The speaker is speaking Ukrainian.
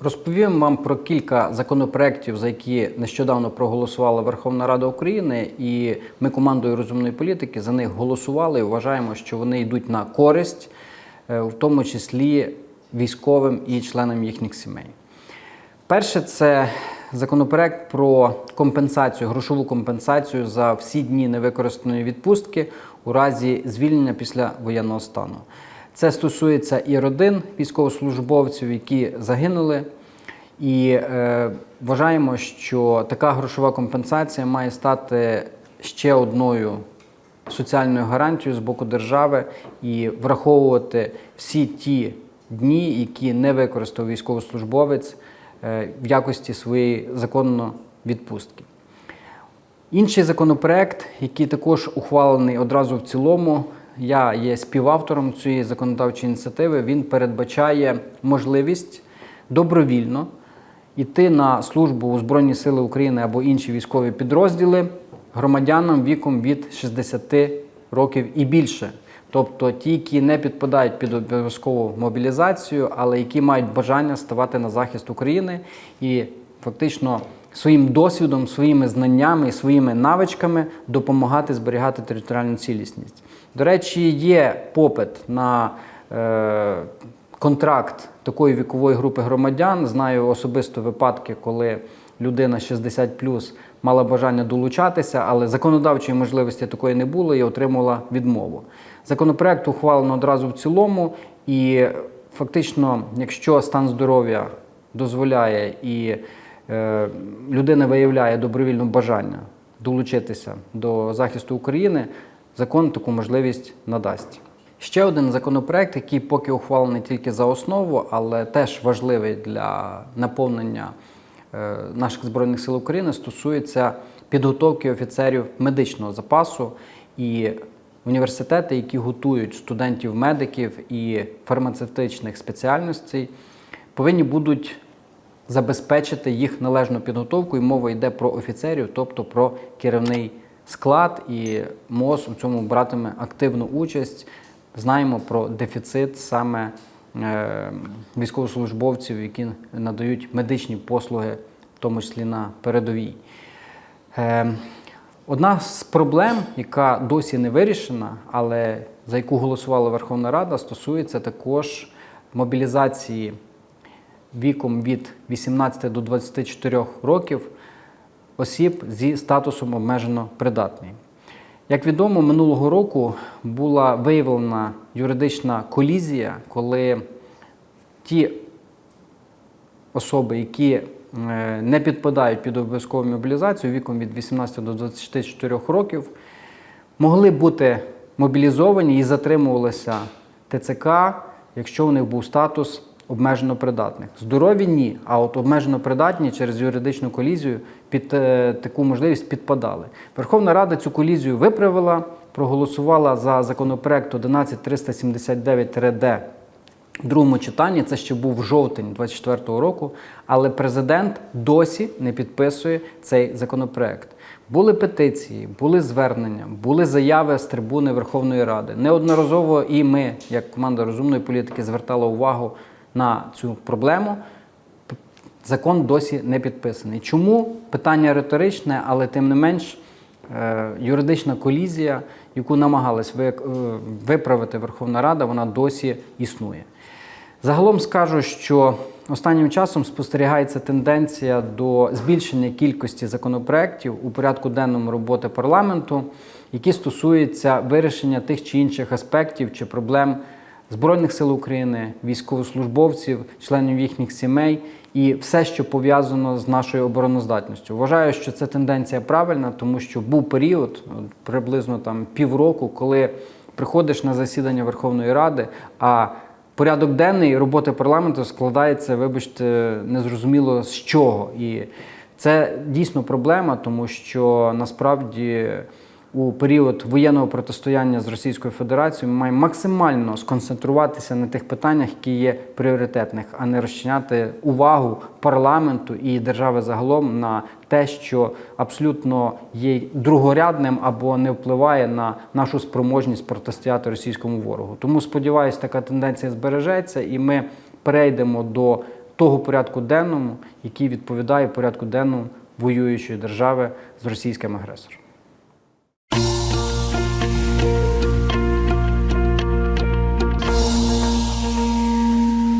Розповім вам про кілька законопроєктів, за які нещодавно проголосувала Верховна Рада України, і ми командою розумної політики за них голосували і вважаємо, що вони йдуть на користь, е, в тому числі військовим і членам їхніх сімей. Перше це законопроект про компенсацію, грошову компенсацію за всі дні невикористаної відпустки у разі звільнення після воєнного стану. Це стосується і родин військовослужбовців, які загинули. І е, вважаємо, що така грошова компенсація має стати ще одною соціальною гарантією з боку держави і враховувати всі ті дні, які не використав військовослужбовець е, в якості своєї законно відпустки. Інший законопроект, який також ухвалений одразу в цілому, я є співавтором цієї законодавчої ініціативи. Він передбачає можливість добровільно йти на службу у Збройні Сили України або інші військові підрозділи громадянам віком від 60 років і більше. Тобто ті, які не підпадають під обов'язкову мобілізацію, але які мають бажання ставати на захист України і фактично своїм досвідом, своїми знаннями і своїми навичками допомагати зберігати територіальну цілісність. До речі, є попит на е, контракт такої вікової групи громадян. Знаю особисто випадки, коли людина 60 мала бажання долучатися, але законодавчої можливості такої не було і отримала відмову. Законопроект ухвалено одразу в цілому, і фактично, якщо стан здоров'я дозволяє і е, людина виявляє добровільне бажання долучитися до захисту України, закон таку можливість надасть. Ще один законопроект, який поки ухвалений тільки за основу, але теж важливий для наповнення е, наших збройних сил України, стосується підготовки офіцерів медичного запасу і університети, які готують студентів-медиків і фармацевтичних спеціальностей, повинні будуть забезпечити їх належну підготовку, і мова йде про офіцерів, тобто про керівний склад, і МОЗ у цьому братиме активну участь. Знаємо про дефіцит саме е, військовослужбовців, які надають медичні послуги, в тому числі на передовій. Е, Одна з проблем, яка досі не вирішена, але за яку голосувала Верховна Рада, стосується також мобілізації віком від 18 до 24 років осіб зі статусом обмежено придатний. Як відомо, минулого року була виявлена юридична колізія, коли ті особи, які е, не підпадають під обов'язкову мобілізацію віком від 18 до 24 років, могли бути мобілізовані і затримувалися ТЦК, якщо у них був статус обмежено придатних. Здорові ні, а от обмежено придатні через юридичну колізію під е, таку можливість підпадали. Верховна Рада цю колізію виправила, проголосувала за законопроект 11379-д в другому читанні. Це ще був жовтень 24-го року, але президент досі не підписує цей законопроект. Були петиції, були звернення, були заяви з трибуни Верховної Ради. Неодноразово і ми, як команда розумної політики, звертали увагу на цю проблему. Закон досі не підписаний. Чому? Питання риторичне, але тим не менш е, юридична колізія, яку намагалась е, виправити Верховна Рада, вона досі існує. Загалом скажу, що останнім часом спостерігається тенденція до збільшення кількості законопроєктів у порядку денному роботи парламенту, які стосуються вирішення тих чи інших аспектів чи проблем Збройних сил України, військовослужбовців, членів їхніх сімей і все, що пов'язано з нашою обороноздатністю. Вважаю, що це тенденція правильна, тому що був період, приблизно там півроку, коли приходиш на засідання Верховної Ради, а порядок денний роботи парламенту складається, вибачте, незрозуміло з чого. І це дійсно проблема, тому що насправді у період воєнного протистояння з Російською Федерацією ми маємо максимально сконцентруватися на тих питаннях, які є пріоритетних, а не розчиняти увагу парламенту і держави загалом на те, що абсолютно є другорядним або не впливає на нашу спроможність протистояти російському ворогу. Тому сподіваюся, така тенденція збережеться, і ми перейдемо до того порядку денному, який відповідає порядку денному воюючої держави з російським агресором.